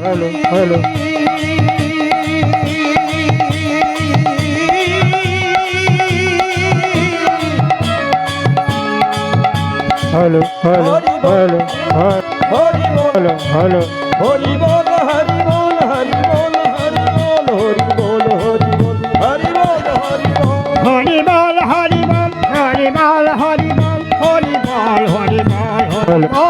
Hello hello. Hello hello hello hello hello. Hari বল হরি বল হরি বল হরি বল হরি বল হরি বল হরি বল হরি বল হরি বল হরি বল হরি বল হরি বল হরি বল হরি বল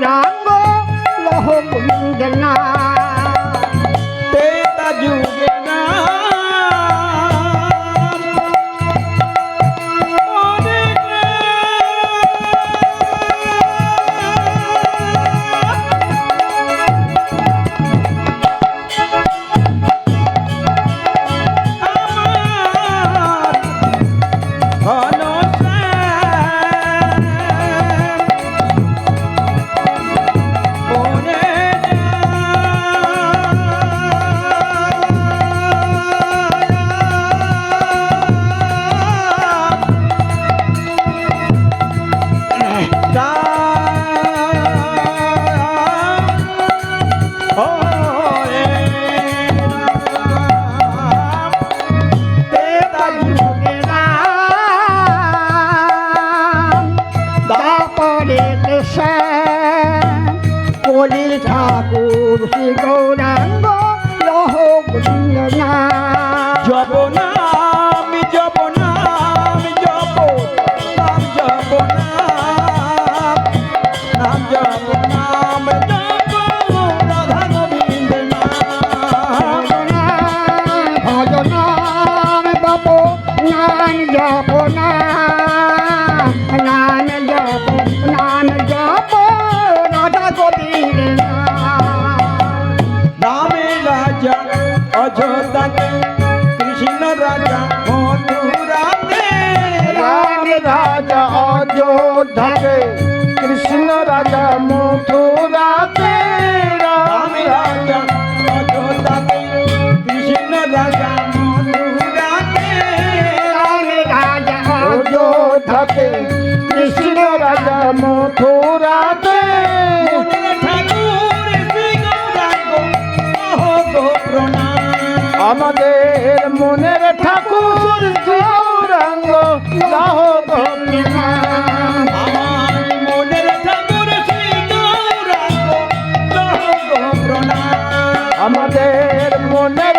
Gauranga লহ কুঞ্জনা রাজা মধু I'm my amader morning.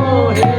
hey.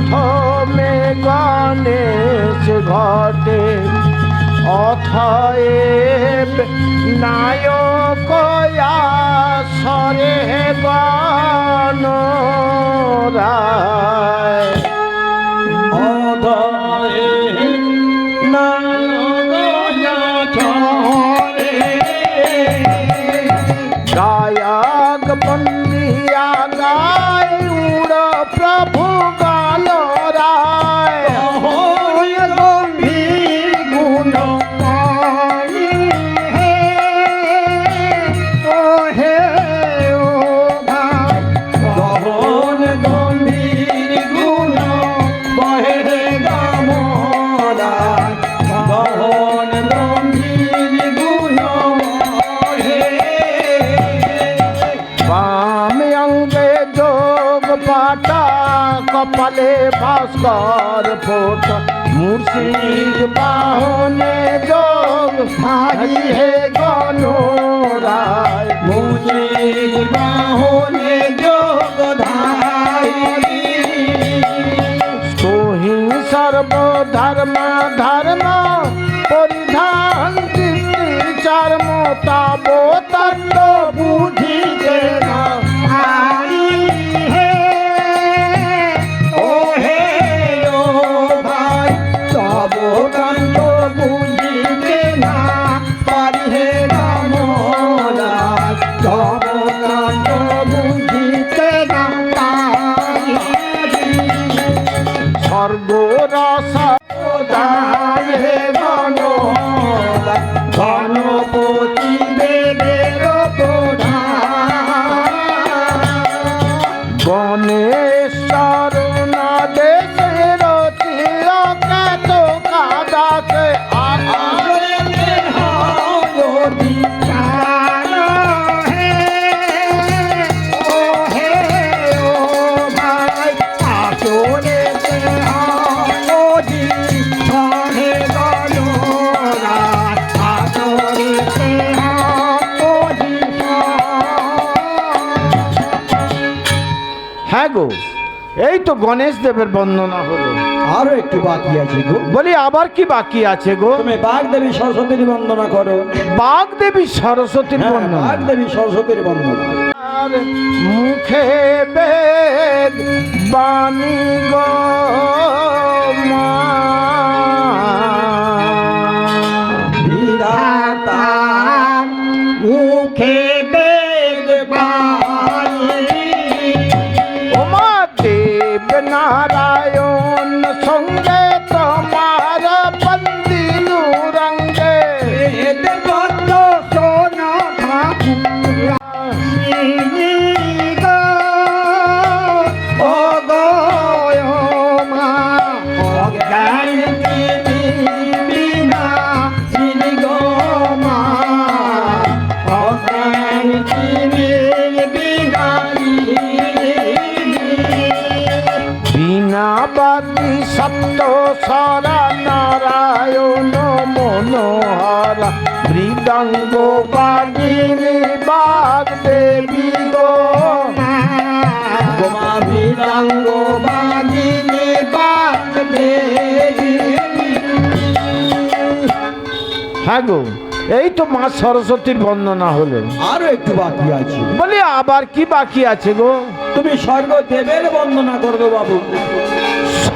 প্রথমে গণেশ ঘটে অথয়েব নায়ক সরে গণ অধ মুর্শিদ বাহনে যোগ ভাই হে গণরায়। মুর্শিদ বাহনে তো গণেশ দেবের বন্দনা হলো। আরও একটু বাকি আছে গো। বলি আবার কি বাকি আছে গো? তুমি বাঘ দেবী সরস্বতীর বন্দনা করো। বাঘ দেবী সরস্বতীর হ্যাঁ, বন্দনা? বাঘ দেবী সরস্বতীর বন্দনা। মুখে বেদ বাণী গো মা। সরা নারায়ণ মনোহর মৃদঙ্গ বাগিনী বাগ দেবী গো। গোমা বিরাঙ্গ বাগিনী দেবী। হ্যাঁ গো এই তো মা সরস্বতীর বন্দনা হলো। আরও একটু বাকি আছে। বলি আবার কি বাকি আছে গো? তুমি স্বর্গ দেবের বন্দনা করবে বাবু।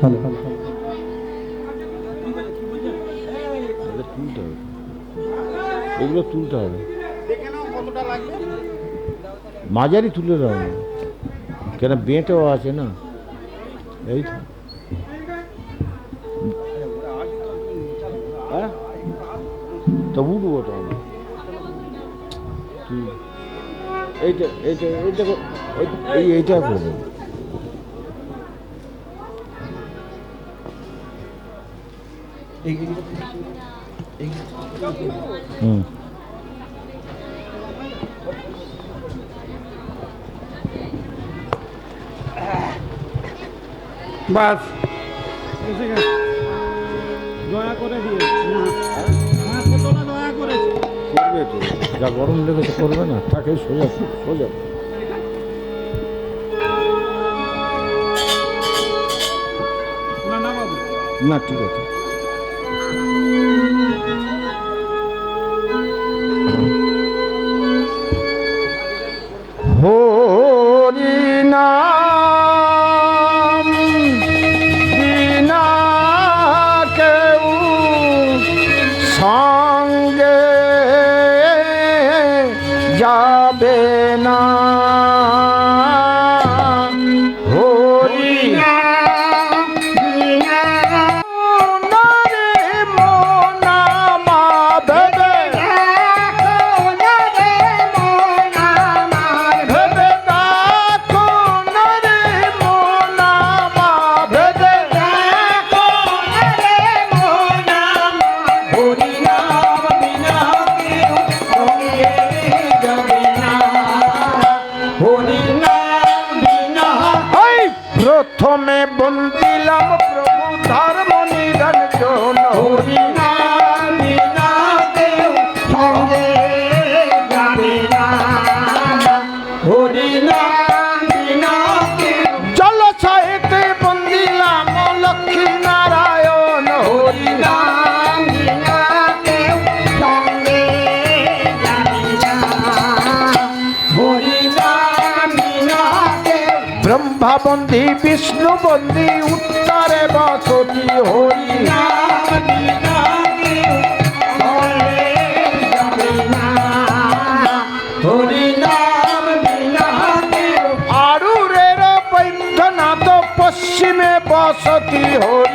স্বর্গ দেবের বন্দনা এগুলো তুলতে হবে। মাঝারি তুলে দাও। কেন বেঁটেও আছে না? এই তো। হ্যাঁ? তো উঠবো তো আমি এইটা এইটা এইটা এই- এই এইটা করবে। হুম। বাস। দয়া করে দিয়ে। তো যা গরম লেগেছে করবে না তাকে সোজা সোজা। না ঠিক আছে। বন্দি বিষ্ণু বন্দি উত্তরে বসতি হই আরুরের বৈদ্যনাথ পশ্চিমে বসতি হই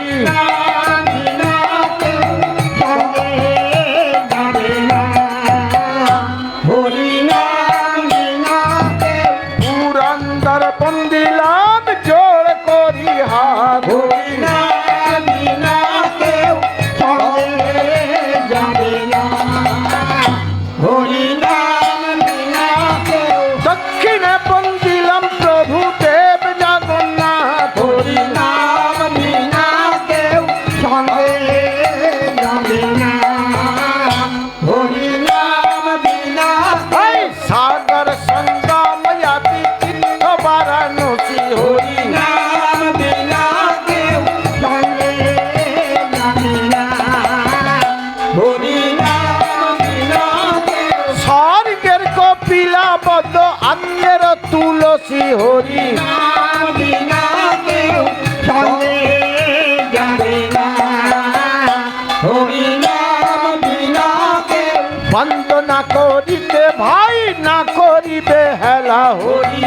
ভাই না করিবে হেলা হরি।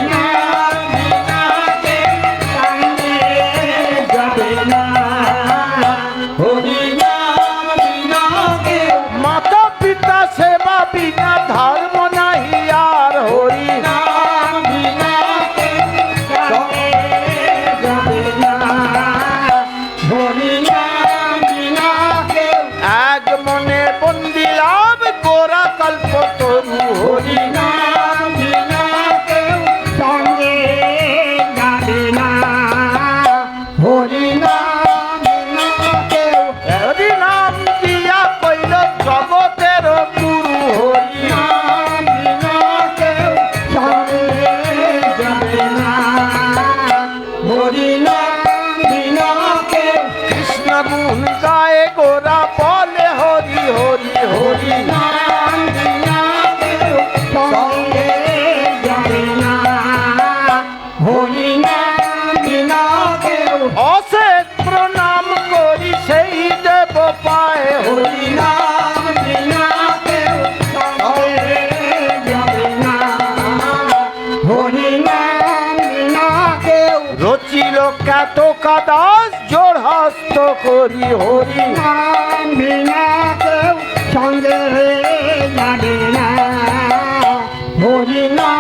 তোকা দাস জোর হস্ত করি হরি। সঙ্গে না।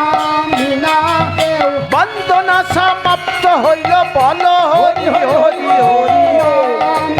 বন্দনা সমাপ্ত হইল বল হরি হরি হরি।